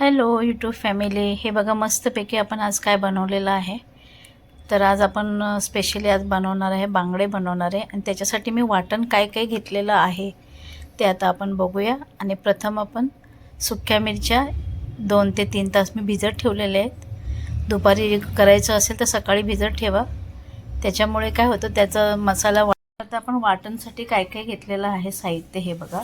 Hello YouTube family हे बघा मस्तपैकी आपण आज काय बनवलेलं आहे? तर आज आपण स्पेशली आज बनवणार आहे बांगडे बनवणार आहे. आणि त्याच्यासाठी मी वाटण काय काय घेतलेलं आहे ते आता आपण बघूया. आणि प्रथम आपण सुक्या मिरच्या दोन ते तीन तास मी भिजत ठेवलेले आहेत. दुपारी करायचं असेल तर सकाळी भिजत ठेवा. त्याच्यामुळे काय होतं त्याचा मसाला वा आता आपण वाटणसाठी काय काय घेतलेलं आहे साहित्य हे बघा.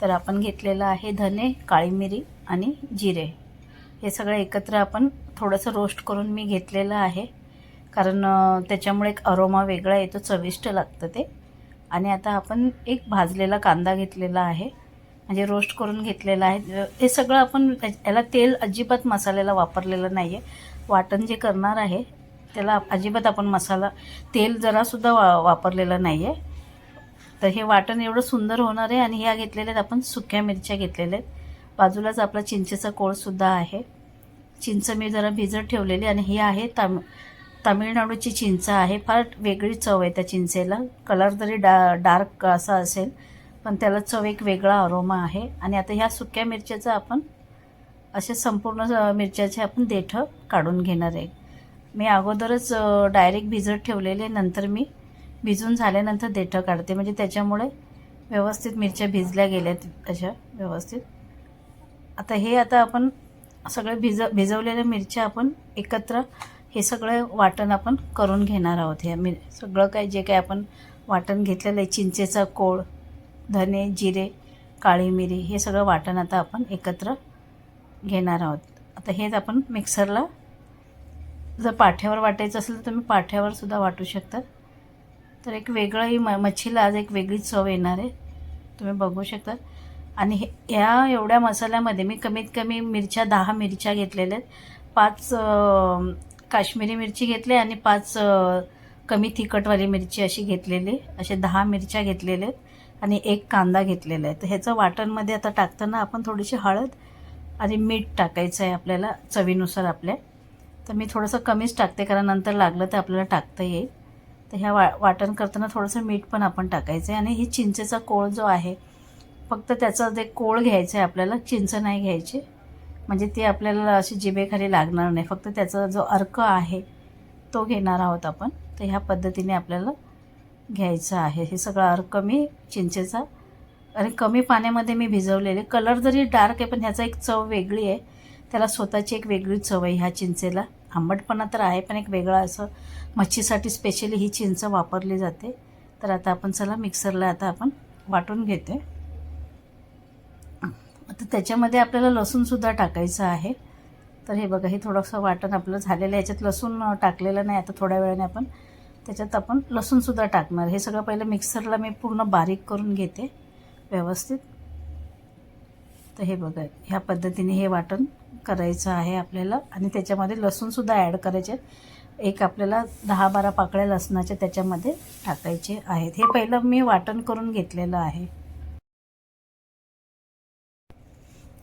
तर आपण घेतलेलं आहे धने काळी मिरी आणि जिरे. हे सगळं एकत्र आपण थोडंसं रोस्ट करून मी घेतलेलं आहे. कारण त्याच्यामुळे एक अरोमा वेगळा येतो चविष्ट लागतं ते. आणि आता आपण एक भाजलेला कांदा घेतलेला आहे. म्हणजे रोस्ट करून घेतलेला आहे. हे सगळं आपण याला तेल अजिबात मसाल्याला वापरलेलं नाही आहे वाटण जे करणार आहे त्याला अजिबात आपण मसाला तेल जरासुद्धा वा वापरलेलं नाही आहे तर हे वाटण एवढं सुंदर होणार आहे आणि ह्या घेतलेल्या आहेत आपण सुक्या मिरच्या घेतलेल्या आहेत. बाजूलाच आपला चिंचेचा कोळसुद्धा आहे. चिंच मी जरा भिजत ठेवलेली आणि ही आहे ताम तामिळनाडूची चिंच आहे. फार वेगळी चव आहे त्या चिंचेला. कलर जरी डा डार्क असा असेल पण त्याला चव एक वेगळा अरोमा आहे. आणि आता ह्या सुक्या मिरच्याचं आपण असे संपूर्ण मिरच्याचे आपण देठं काढून घेणार आहे. मी अगोदरच डायरेक्ट भिजत ठेवलेले नंतर मी भिजून झाल्यानंतर देठं काढते. म्हणजे त्याच्यामुळे व्यवस्थित मिरच्या भिजल्या गेल्यात अशा व्यवस्थित. आता हे आता आपण सगळे भिज भिजवलेल्या मिरच्या आपण एकत्र हे सगळं वाटण आपण करून घेणार आहोत. हे मिर सगळं काय जे काय आपण वाटण घेतलेलं आहे चिंचेचा कोळ धने जिरे काळी मिरी हे सगळं वाटण आता आपण एकत्र घेणार आहोत. आता हेच आपण मिक्सरला जर पाठ्यावर वाटायचं असेल तर तुम्ही पाठ्यावरसुद्धा वाटू शकता. तर एक वेगळंही म मच्छीला आज एक वेगळी चव येणार आहे. तुम्ही बघू शकता. आणि हे ह्या एवढ्या मसाल्यामध्ये मी कमीत कमी मिरच्या दहा मिरच्या घेतलेल्या आहेत. पाच काश्मीरी मिरची घेतली आणि पाच कमी तिखटवाली मिरची अशी घेतलेली. असे दहा मिरच्या घेतलेल्या आहेत आणि एक कांदा घेतलेला आहे. तर ह्याचं वाटणमध्ये आता टाकताना आपण थोडीशी हळद आणि मीठ टाकायचं आहे आपल्याला चवीनुसार आपल्या. तर मी थोडंसं कमीच टाकते कारण नंतर लागलं तर आपल्याला टाकता येईल. तर ह्या वा वाटण करताना थोडंसं मीठ पण आपण टाकायचं आहे आणि ही चिंचेचा कोळ जो आहे फक्त त्याचा जे कोळ घ्यायचं आहे आपल्याला चिंच नाही घ्यायची. म्हणजे ती आपल्याला अशी जिभेखाली लागणार नाही. फक्त त्याचा जो अर्क आहे तो घेणार आहोत आपण. तर ह्या पद्धतीने आपल्याला घ्यायचं आहे. हे सगळं अर्क मी चिंचेचा आणि कमी पाण्यामध्ये मी भिजवलेले. कलर जरी डार्क आहे पण ह्याचा एक चव वेगळी आहे. त्याला स्वतःची एक वेगळी चव आहे ह्या चिंचेला. आंबटपणा तर आहे पण एक वेगळा असं मच्छीसाठी स्पेशली ही चिंच वापरली जाते. तर आता आपण चला मिक्सरला आता आपण वाटून घेते. आता त्याच्यामध्ये आपल्याला लसूणसुद्धा टाकायचं आहे. तर हे बघा हे थोडंसं वाटण आपलं झालेलं आहे. याच्यात लसूण टाकलेलं नाही आता थोड्या वेळाने आपण त्याच्यात आपण लसूणसुद्धा टाकणार. हे सगळं पहिलं मिक्सरला मी पूर्ण बारीक करून घेते व्यवस्थित. तर हे बघा ह्या पद्धतीने हे वाटण करायचं आहे आपल्याला. आणि त्याच्यामध्ये लसूणसुद्धा ॲड करायचे. एक आपल्याला दहा बारा पाकळ्या लसणाच्या त्याच्यामध्ये टाकायचे आहेत. हे पहिलं मी वाटण करून घेतलेलं आहे.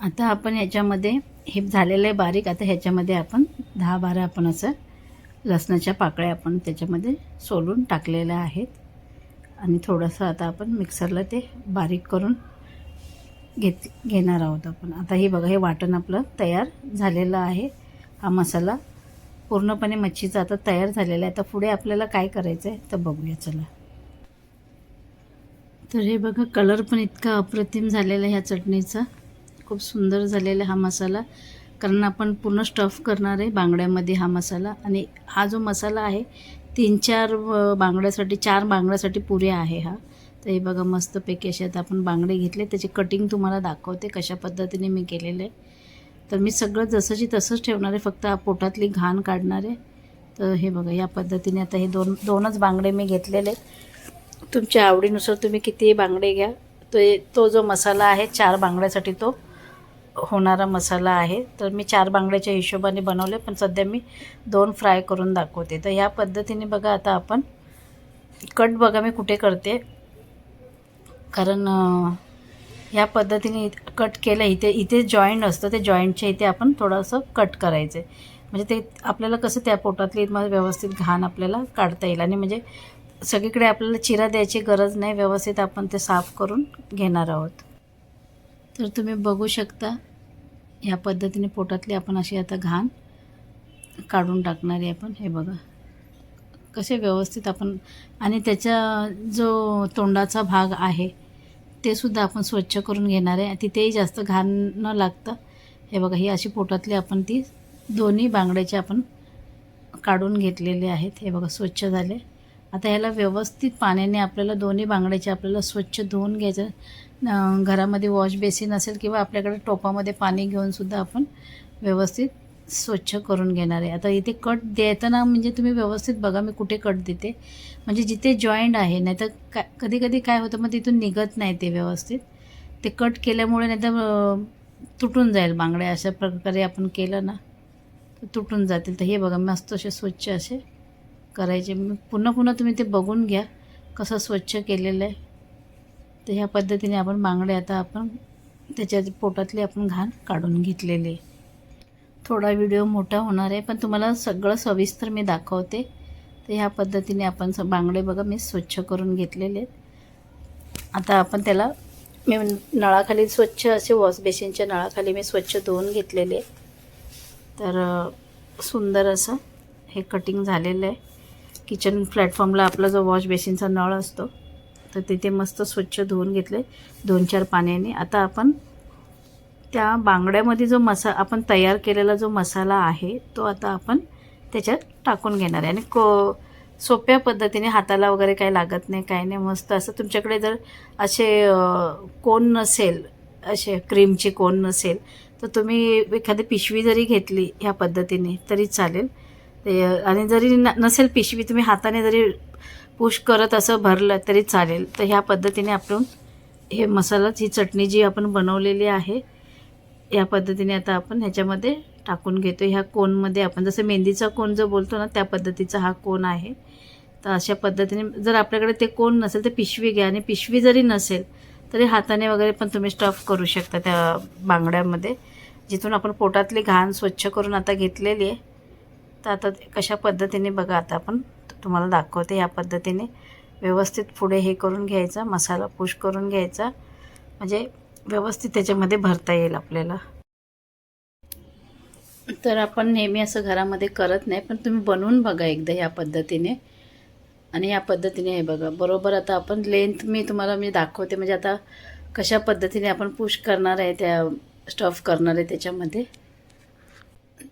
आता आपण ह्याच्यामध्ये हे झालेलं आहे बारीक. आता ह्याच्यामध्ये आपण दहा बारा आपण असं लसणाच्या पाकळ्या आपण त्याच्यामध्ये सोलून टाकलेल्या आहेत. आणि थोडंसं आता आपण मिक्सरला ते बारीक करून घेत घेणार आहोत आपण. आता हे बघा हे वाटण आपलं तयार झालेलं आहे. हा मसाला पूर्णपणे मच्छीचा आता तयार झालेला आहे. आता पुढे आपल्याला काय करायचं आहे तर बघूया चला. तर हे बघा कलर पण इतका अप्रतिम झालेला आहे ह्या चटणीचा. खूप सुंदर झालेला आहे हा मसाला. कारण आपण पूर्ण स्टफ करणार आहे बांगड्यामध्ये हा मसाला. आणि हा जो मसाला आहे तीन चार बांगड्यासाठी चार बांगड्यासाठी पुरे आहे हा. तर हे बघा मस्तपैकी असे आता आपण बांगडे घेतले. त्याची कटिंग तुम्हाला दाखवते कशा पद्धतीने मी केलेलं. आहे तर मी सगळं जसंची तसंच ठेवणार आहे फक्त हा पोटातली घाण काढणार आहे. तर हे बघा या पद्धतीने आता हे दोन दोनच बांगडे मी घेतलेले आहेत. तुमच्या आवडीनुसार तुम्ही कितीही बांगडे घ्या. तो तो जो मसाला आहे चार बांगड्यासाठी तो होणारा मसाला आहे. तर मी चार बांगड्याच्या हिशोबाने बनवले पण सध्या मी दोन फ्राय करून दाखवते. तर ह्या पद्धतीने बघा आता आपण कट बघा मी कुठे करते. कारण ह्या पद्धतीने कट केलं इथे इथे जॉईंट असतं ते जॉईंटच्या इथे आपण थोडंसं कट करायचं आहे म्हणजे ते आपल्याला कसं त्या पोटातली मग व्यवस्थित घाण आपल्याला काढता येईल. आणि म्हणजे सगळीकडे आपल्याला चिरा द्यायची गरज नाही व्यवस्थित आपण ते साफ करून घेणार आहोत. तर तुम्ही बघू शकता ह्या पद्धतीने पोटातली आपण अशी आता घाण काढून टाकणार आहे आपण. हे बघा. कसे व्यवस्थित आपण आणि त्याचा जो तोंडाचा भाग आहे ते सुद्धा आपण स्वच्छ करून घेणार आहे. तिथेही जास्त घाण न लागतं हे बघा ही अशी पोटातली आपण ती दोन्ही बांगड्याचे आपण काढून घेतलेले आहेत. हे बघा स्वच्छ झाले. आता ह्याला व्यवस्थित पाण्याने आपल्याला दोन्ही बांगड्याचे आपल्याला स्वच्छ धुवून घ्यायचं. घरामध्ये वॉश बेसिन असेल किंवा आपल्याकडे टोपामध्ये पाणी घेऊन सुद्धा आपण व्यवस्थित स्वच्छ करून घेणार आहे. आता इथे कट देताना म्हणजे तुम्ही व्यवस्थित बघा मी कुठे कट देते. म्हणजे जिथे जॉईंट आहे नाही तर काय कधी कधी काय होतं मग तिथून निघत नाही ते व्यवस्थित. ते कट केल्यामुळे नाही तर तुटून जाईल बांगड्या. अशा प्रकारे आपण केलं ना तर तुटून जातील. तर हे बघा मस्त असे स्वच्छ असे करायचे. मग पुन्हा पुन्हा तुम्ही ते बघून घ्या कसं स्वच्छ केलेलं आहे. तर ह्या पद्धतीने आपण बांगडे आता आपण त्याच्या पोटातली आपण घाण काढून घेतलेली. आहे थोडा व्हिडिओ मोठा होणार आहे पण तुम्हाला सगळं सविस्तर मी दाखवते. तर ह्या पद्धतीने आपण स बांगडे बघा मी स्वच्छ करून घेतलेले आहेत. आता आपण त्याला मी नळाखाली स्वच्छ असे वॉश बेसिनच्या नळाखाली मी स्वच्छ धुवून घेतलेले तर सुंदर असं हे कटिंग झालेलं आहे. किचन प्लॅटफॉर्मला आपला जो वॉश बेसिनचा नळ असतो तर तिथे मस्त स्वच्छ धुवून घेतले दोन चार पाण्याने. आता आपण त्या बांगड्यामध्ये जो मसा आपण तयार केलेला जो मसाला आहे तो आता आपण त्याच्यात टाकून घेणार आहे. आणि को सोप्या पद्धतीने हाताला वगैरे काही लागत नाही काही नाही मस्त असं तुमच्याकडे जर असे कोण कोन नसेल असे क्रीमचे कोण नसेल तर तुम्ही एखादी पिशवी जरी घेतली ह्या पद्धतीने तरी चालेल. आणि जरी न नसेल पिशवी तुम्ही हाताने जरी पुश करत असं भरलं तरी चालेल. तर ह्या पद्धतीने आपण हे मसालाच ही चटणी जी आपण बनवलेली आहे या पद्धतीने आता आपण ह्याच्यामध्ये टाकून घेतो ह्या कोनमध्ये आपण जसं मेहंदीचा कोन जो बोलतो ना त्या पद्धतीचा हा कोन आहे. तर अशा पद्धतीने जर आपल्याकडे ते कोन नसेल तर पिशवी घ्या. आणि पिशवी जरी नसेल तरी हाताने वगैरे पण तुम्ही स्टफ करू शकता त्या बांगड्यामध्ये जिथून आपण पोटातली घाण स्वच्छ करून आता घेतलेली आहे. तर आता ते कशा पद्धतीने बघा आता आपण तुम्हाला दाखवते या पद्धतीने व्यवस्थित पुढे हे करून घ्यायचा मसाला पुश करून घ्यायचा. म्हणजे व्यवस्थित त्याच्यामध्ये भरता येईल आपल्याला. तर आपण नेहमी असं घरामध्ये करत नाही पण तुम्ही बनवून बघा एकदा या पद्धतीने. आणि या पद्धतीने हे बघा बरोबर आता आपण लेंथ मी तुम्हाला मी दाखवते म्हणजे आता कशा पद्धतीने आपण पुश करणार आहे त्या स्टफ करणार आहे त्याच्यामध्ये.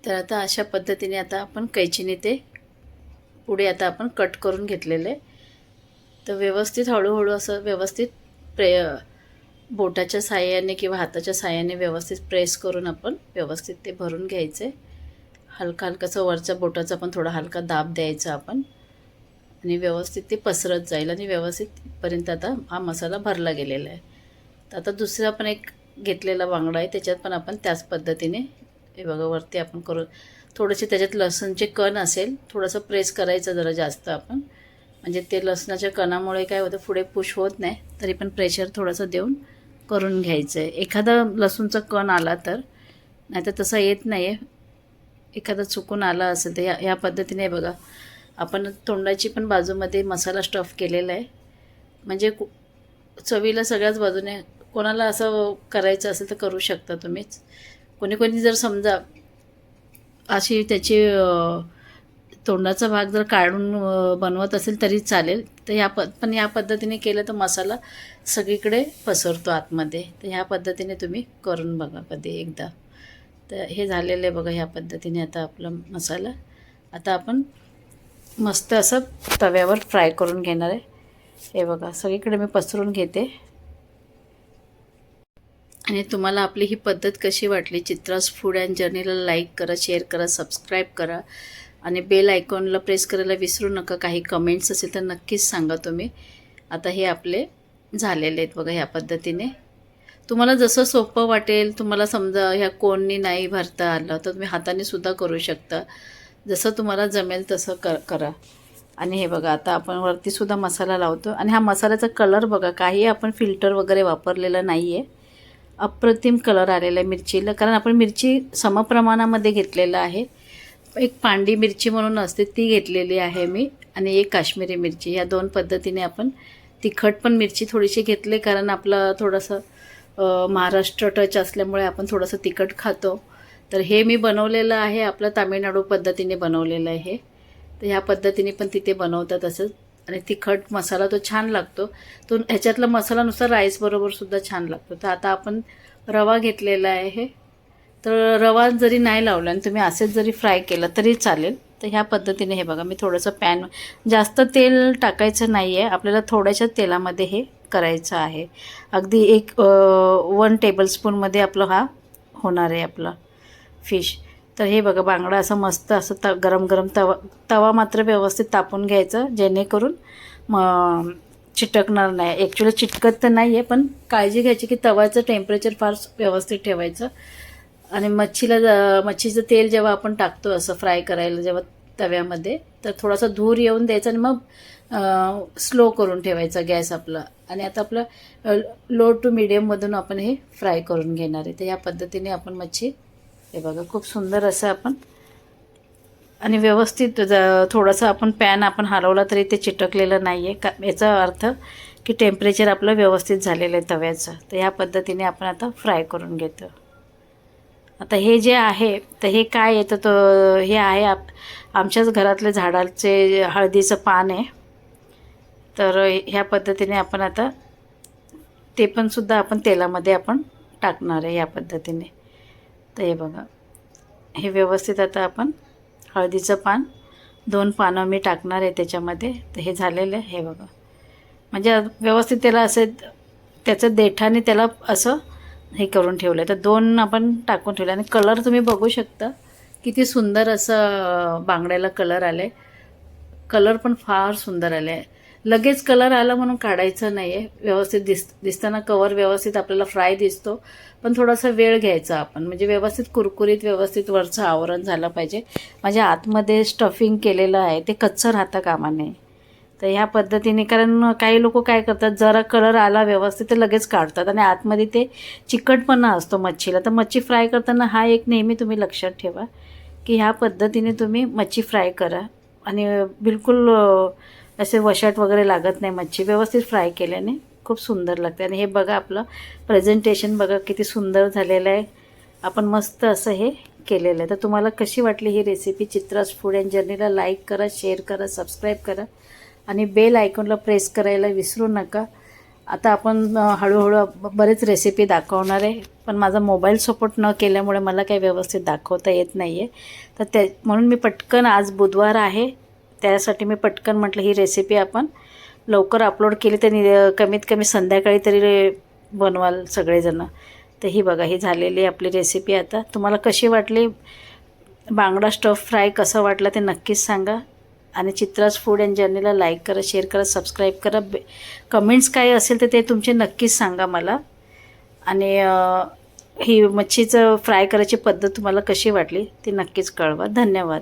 तर आता अशा पद्धतीने आता आपण कैचीने ते पुढे आता आपण कट करून घेतलेलं. आहे तर व्यवस्थित हळूहळू असं व्यवस्थित प्रे बोटाच्या साह्याने किंवा हाताच्या साह्याने व्यवस्थित प्रेस करून आपण व्यवस्थित ते भरून घ्यायचे. हलका हलकासा वरच्या बोटाचा पण थोडा हलका दाब द्यायचा आपण. आणि व्यवस्थित ते पसरत जाईल आणि व्यवस्थितपर्यंत आता हा मसाला भरला गेलेला आहे. तर आता दुसरा पण एक घेतलेला बांगडा आहे त्याच्यात पण आपण त्याच पद्धतीने हे बघा वरती आपण करू थोडेसे त्याच्यात लसूणचे कण असेल थोडंसं प्रेस करायचं जरा जास्त आपण. म्हणजे ते लसणाच्या कणामुळे काय होतं पुढे पुश होत नाही तरी पण प्रेशर थोडंसं देऊन करून घ्यायचं आहे एखादा लसूणचा कण आला तर नाही तर तसं येत नाही आहे एखादा चुकून आला असेल तर या या पद्धतीने बघा. आपण तोंडाची पण बाजूमध्ये मसाला स्टफ केलेला आहे. म्हणजे कु- चवीला सगळ्याच बाजूने कोणाला असं करायचं असेल तर करू शकता तुम्हीच. कोणी कोणी जर समजा अशी त्याची तोंडाचा भाग जर काढून बनवत असेल तरी चालेल. तर ह्या प पण या पद्धतीने केलं तर मसाला सगळीकडे पसरतो आतमध्ये. तर ह्या पद्धतीने तुम्ही करून बघा कधी एकदा. तर हे झालेलं आहे बघा ह्या पद्धतीने आता आपला मसाला. आता आपण मस्त असं तव्यावर फ्राय करून घेणार आहे. हे बघा सगळीकडे मी पसरून घेते. आणि तुम्हाला आपली ही पद्धत कशी वाटली? चित्रास फूड अँड जर्नीला लाईक करा शेअर करा सबस्क्राईब करा. आणि बेल आयकॉनला प्रेस करायला विसरू नका. काही कमेंट्स असेल तर नक्कीच सांगा तुम्ही. आता हे आपले झालेले आहेत बघा ह्या पद्धतीने. तुम्हाला जसं सोपं वाटेल तुम्हाला समजा ह्या कोणनी नाही भरता आलं तर तुम्ही हाताने सुद्धा करू शकता. जसं तुम्हाला जमेल तसं कर करा. आणि हे बघा आता आपण वरतीसुद्धा मसाला लावतो. आणि हा मसाल्याचा कलर बघा काही आपण फिल्टर वगैरे वापरलेला नाही आहे अप्रतिम कलर आलेला आहे मिरचीला. कारण आपण मिरची समप्रमाणामध्ये घेतलेलं आहे. एक पांडी मिरची म्हणून असते ती घेतलेली आहे मी. आणि एक काश्मीरी मिरची. या दोन पद्धतीने आपण तिखट पण मिरची थोडीशी घेतली कारण आपलं थोडंसं महाराष्ट्र टच असल्यामुळे आपण थोडंसं तिखट खातो. तर हे मी बनवलेलं आहे आपलं तामिळनाडू पद्धतीने बनवलेलं आहे. हे. तर ह्या पद्धतीने पण तिथे बनवतात असं. आणि तिखट मसाला तो छान लागतो. तो ह्याच्यातला मसालानुसार राईसबरोबरसुद्धा राईसबरोबर सुद्धा छान लागतो. तर आता आपण रवा घेतलेला आहे. हे तर रवा जरी नाही लावला आणि तुम्ही असेच जरी फ्राय केलं तरी चालेल. तर ह्या पद्धतीने हे बघा मी थोडंसं पॅन जास्त तेल टाकायचं नाही आहे आपल्याला थोड्याशा तेलामध्ये हे करायचं आहे. अगदी एक वन टेबलस्पूनमध्ये आपलं हा होणार आहे आपला फिश तर हे बघा बांगडा असं मस्त असं त गरम गरम तवा तवा मात्र व्यवस्थित तापून घ्यायचं जेणेकरून म चिटकणार नाही. ॲक्च्युली चिटकत तर नाही आहे पण काळजी घ्यायची की तवाचं टेम्परेचर फार व्यवस्थित ठेवायचं. आणि मच्छीला ज- मच्छीचं तेल जेव्हा आपण टाकतो असं फ्राय करायला जेव्हा तव्यामध्ये तर थोडासा धूर येऊन द्यायचा आणि मग स्लो करून ठेवायचा गॅस आपला. आणि आता आपलं लो टू मिडियममधून आपण हे फ्राय करून घेणार आहे. तर या पद्धतीने आपण मच्छी हे बघा खूप सुंदर असं आपण आणि व्यवस्थित ज- थोडंसं आपण पॅन आपण हलवला तरी ते चिटकलेलं नाही आहे का याचा अर्थ की टेम्परेचर आपलं व्यवस्थित झालेलं आहे तव्याचं. तर ह्या पद्धतीने आपण आता फ्राय करून घेतो. आता हे जे आहे तर हे काय येतं तर हे आहे आप आमच्याच घरातले झाडाचे हळदीचं पान आहे. तर ह्या पद्धतीने आपण आता ते पण सुद्धा आपण तेलामध्ये आपण टाकणार आहे या पद्धतीने. तर हे बघा हे व्यवस्थित आता आपण हळदीचं पान दोन पानं मी टाकणार आहे त्याच्यामध्ये. तर हे झालेलं आहे हे बघा. म्हणजे व्यवस्थित त्याला असे त्याचं देठाने त्याला असं हे करून ठेवलं तर दोन आपण टाकून ठेवले. आणि कलर तुम्ही बघू शकता. किती सुंदर असं बांगड्याला कलर आले कलर पण फार सुंदर आले आहे लगेच कलर आला म्हणून काढायचं नाही आहे व्यवस्थित दिस दिसताना कवर व्यवस्थित आपल्याला फ्राय दिसतो. पण थोडासा वेळ घ्यायचा आपण. म्हणजे व्यवस्थित कुरकुरीत व्यवस्थित वरचं आवरण झालं पाहिजे. माझ्या आतमध्ये स्टफिंग केलेलं आहे. ते कच्चं राहतं कामा नये तर ह्या पद्धतीने कारण काही लोक काय करतात जरा कलर आला व्यवस्थित ते लगेच काढतात आणि आतमध्ये ते चिकटपणा असतो मच्छीला. तर मच्छी फ्राय करताना हा एक नेहमी तुम्ही लक्षात ठेवा की ह्या पद्धतीने तुम्ही मच्छी फ्राय करा. आणि बिलकुल असे वशाट वगैरे लागत नाही मच्छी. व्यवस्थित फ्राय केल्याने खूप सुंदर लागते. आणि हे बघा आपलं प्रेझेंटेशन बघा किती सुंदर झालेलं आहे. आपण मस्त असं हे केलेलं आहे. तर तुम्हाला कशी वाटली ही रेसिपी चित्रास फूड अँड जर्नीला लाईक करा शेअर करा सबस्क्राईब करा. आणि बेल आयकॉनला प्रेस करायला विसरू नका. आता आपण हळूहळू बरेच रेसिपी दाखवणार आहे पण माझा मोबाईल सपोर्ट न केल्यामुळे मला काही व्यवस्थित दाखवता येत नाही आहे तर त्या म्हणून मी पटकन आज बुधवार आहे त्यासाठी मी पटकन म्हटलं ही रेसिपी आपण लवकर अपलोड केली तरी कमीत कमी संध्याकाळी तरी बनवाल सगळेजणं. तर ही बघा ही झालेली आपली रेसिपी आता. तुम्हाला कशी वाटली? बांगडा स्टफ फ्राय कसं वाटलं ते नक्कीच सांगा. आणि चित्राज फूड अँड जर्नीला लाईक करा शेअर करा सबस्क्राईब करा. बे कमेंट्स काय असेल तर ते तुमचे नक्कीच सांगा मला. आणि ही मच्छीचं फ्राय करायची पद्धत तुम्हाला कशी वाटली ती नक्कीच कळवा. धन्यवाद.